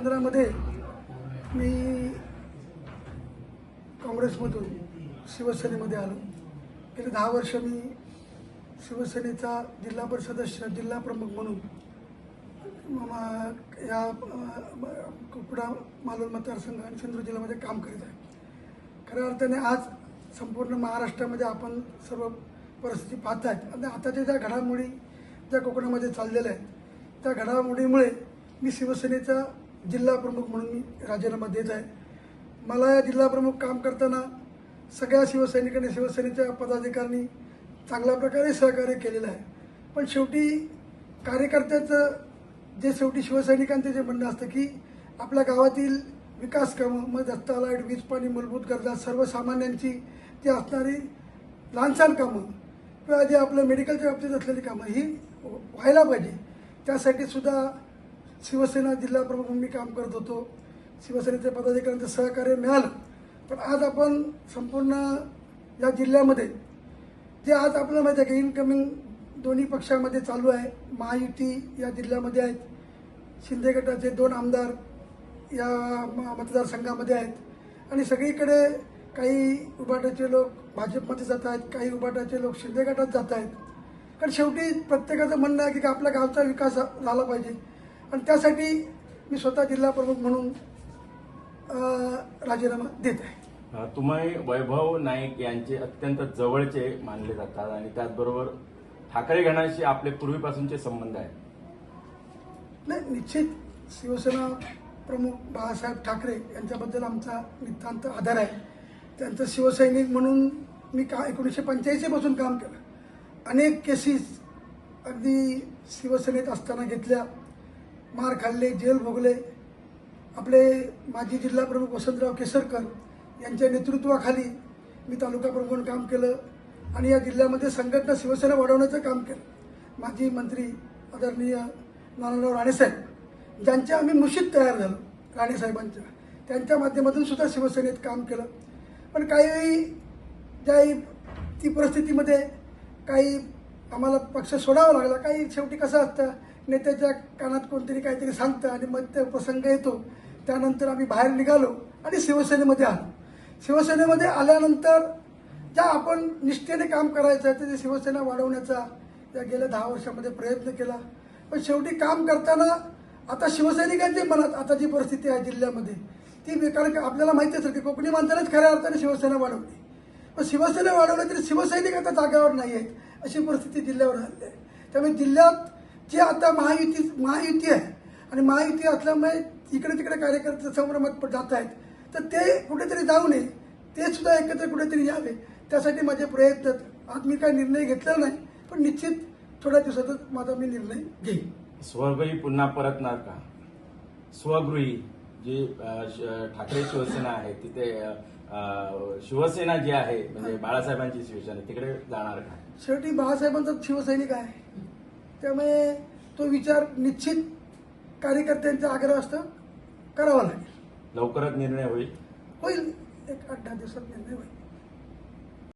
पंधरामध्ये मी काँग्रेसमधून शिवसेनेमध्ये आलो. गेले दहा वर्ष मी शिवसेनेचा जिल्हा परिषद सदस्य जिल्हा प्रमुख म्हणून या कुकडा मालवण मतदारसंघ आणि सिंधुदुर्ग जिल्ह्यामध्ये काम करीत आहे. खऱ्या अर्थाने आज संपूर्ण महाराष्ट्रामध्ये आपण सर्व परिस्थिती पाहत आहेत. आणि आताच्या ज्या घडामोडी ज्या कोकणामध्ये चाललेल्या आहेत त्या घडामोडीमुळे मी शिवसेनेचा जिल्हा प्रमुख म्हणून मी राजीनामा देत आहे. मला या जिल्हा प्रमुख काम करताना सगळ्या शिवसैनिकांनी शिवसेनेच्या पदाधिकाऱ्यांनी चांगल्या प्रकारे सहकार्य केलेलं आहे. पण शेवटी कार्यकर्त्याचं जे शेवटी शिवसैनिकांचं जे म्हणणं असतं की आपल्या गावातील विकास कामं मग रस्ता लाइट वीज पाणी मूलभूत गरजा सर्वसामान्यांची ती असणारी लहानसहान कामं किंवा जे आपलं मेडिकलच्या बाबतीत असलेली कामं ही व्हायला पाहिजे. त्यासाठी सुद्धा शिवसेना जिल्हा प्रमुख म्हणून मी काम करत होतो. शिवसेनेच्या पदाधिकाऱ्यांचं सहकार्य मिळालं. पण आज आपण संपूर्ण या जिल्ह्यामध्ये जे आज आपल्याला माहिती आहे की इनकमिंग दोन्ही पक्षामध्ये चालू आहे. महायुती या जिल्ह्यामध्ये आहेत. शिंदे गटाचे दोन आमदार या म- मतदारसंघामध्ये आहेत. आणि सगळीकडे काही उभाटाचे लोक भाजपमध्ये जात आहेत काही उभाटाचे लोक शिंदे गटात जात आहेत. कारण शेवटी प्रत्येकाचं म्हणणं आहे की आपल्या गावचा विकास झाला पाहिजे. आणि त्यासाठी मी स्वतः जिल्हा प्रमुख म्हणून राजीनामा देत आहे. तुम्ही वैभव नाईक यांचे अत्यंत जवळचे मानले जातात आणि त्याचबरोबर ठाकरे गणाशी आपले पूर्वीपासूनचे संबंध आहेत. नाही निश्चित शिवसेना प्रमुख बाळासाहेब ठाकरे यांच्याबद्दल आमचा नितांत आधार आहे. त्यांचं शिवसैनिक म्हणून मी का एकोणीसशे पंच्याऐंशीपासून काम केलं. अनेक केसेस अगदी शिवसेनेत असताना घेतल्या. मार खाल्ले जेल भोगले. आपले माजी जिल्हा प्रमुख वसंतराव केसरकर यांच्या नेतृत्वाखाली मी तालुका प्रमुख म्हणून काम केलं आणि या जिल्ह्यामध्ये संघटना शिवसेना वाढवण्याचं काम केलं. माजी मंत्री आदरणीय नारायणराव राणेसाहेब ज्यांच्या आम्ही मुशीत तयार झालो राणेसाहेबांच्या. त्यांच्या माध्यमातून सुद्धा शिवसेनेत काम केलं. पण काही वेळी ज्या ती परिस्थितीमध्ये काही आम्हाला पक्ष सोडावा लागला. काही शेवटी कसं असतं नेत्याच्या कानात कोणतरी काहीतरी सांगतं आणि मग ते प्रसंग येतो. त्यानंतर आम्ही बाहेर निघालो आणि शिवसेनेमध्ये आलो. शिवसेनेमध्ये आल्यानंतर ज्या आपण निष्ठेने काम करायचं आहे ते शिवसेना वाढवण्याचा या गेल्या दहा वर्षामध्ये प्रयत्न केला. पण शेवटी काम करताना आता शिवसैनिकांच्या मनात आता जी परिस्थिती आहे जिल्ह्यामध्ये ती कारण आपल्याला माहिती असेल की कोकणी माणसानेच खऱ्या अर्थाने शिवसेना वाढवली. मग शिवसेना वाढवली तरी शिवसैनिक आता जागेवर नाही आहेत अशी परिस्थिती जिल्ह्यावर आली आहे. त्यामुळे जिल्ह्यात जी आता महायुती महायुती आहे आणि महायुती असल्यामुळे इकडे तिकडे कार्यकर्ते संभ्रमात जात आहेत तर ते कुठेतरी जाऊ नये ते सुद्धा एकत्र कुठेतरी यावे. त्यासाठी माझे प्रयत्न आज मी काय निर्णय घेतला नाही पण निश्चित थोड्या दिवसातच माझा मी निर्णय घेईन. स्वगृही पुन्हा परतणार का? स्वगृही जी श- ठाकरे शिवसेना आहे तिथे शिवसेना जी आहे म्हणजे बाळासाहेबांची शिवसेना तिकडे जाणार का? शेवटी बाळासाहेबांचा शिवसैनिक आहे. त्यामुळे तो विचार निश्चित कार्यकर्त्यांचा आग्रह असतं करावा लागेल. लवकरच निर्णय होईल? होईल. एक आठ दहा दिवसात निर्णय होईल.